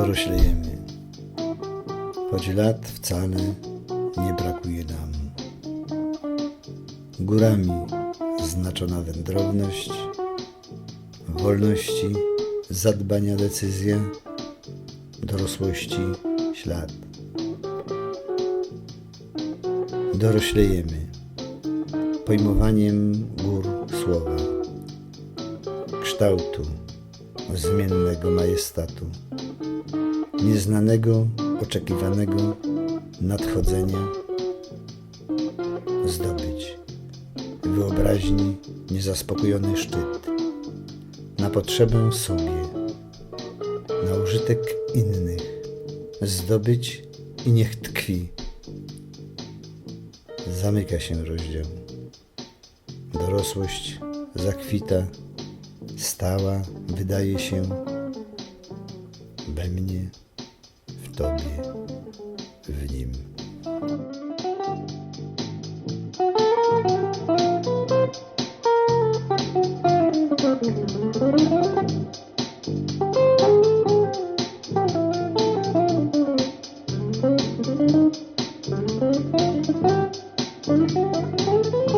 doroślejemy. Choć lat wcale nie brakuje nam. Górami znaczona wędrowność, wolności, zadbania decyzja, dorosłości ślad. Doroślejemy pojmowaniem gór słowa, kształtu zmiennego majestatu, nieznanego, oczekiwanego nadchodzenia, zdobyć. Wyobraźni niezaspokojony szczyt. Na potrzebę sobie, na użytek innych, zdobyć i niech tkwi. Zamyka się rozdział. Dorosłość zakwita, stała wydaje się we mnie, Tobie, w Nim. Thank you.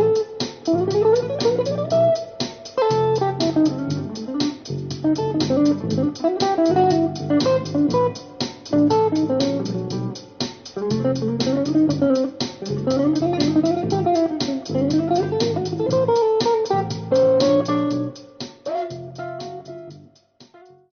Thank you.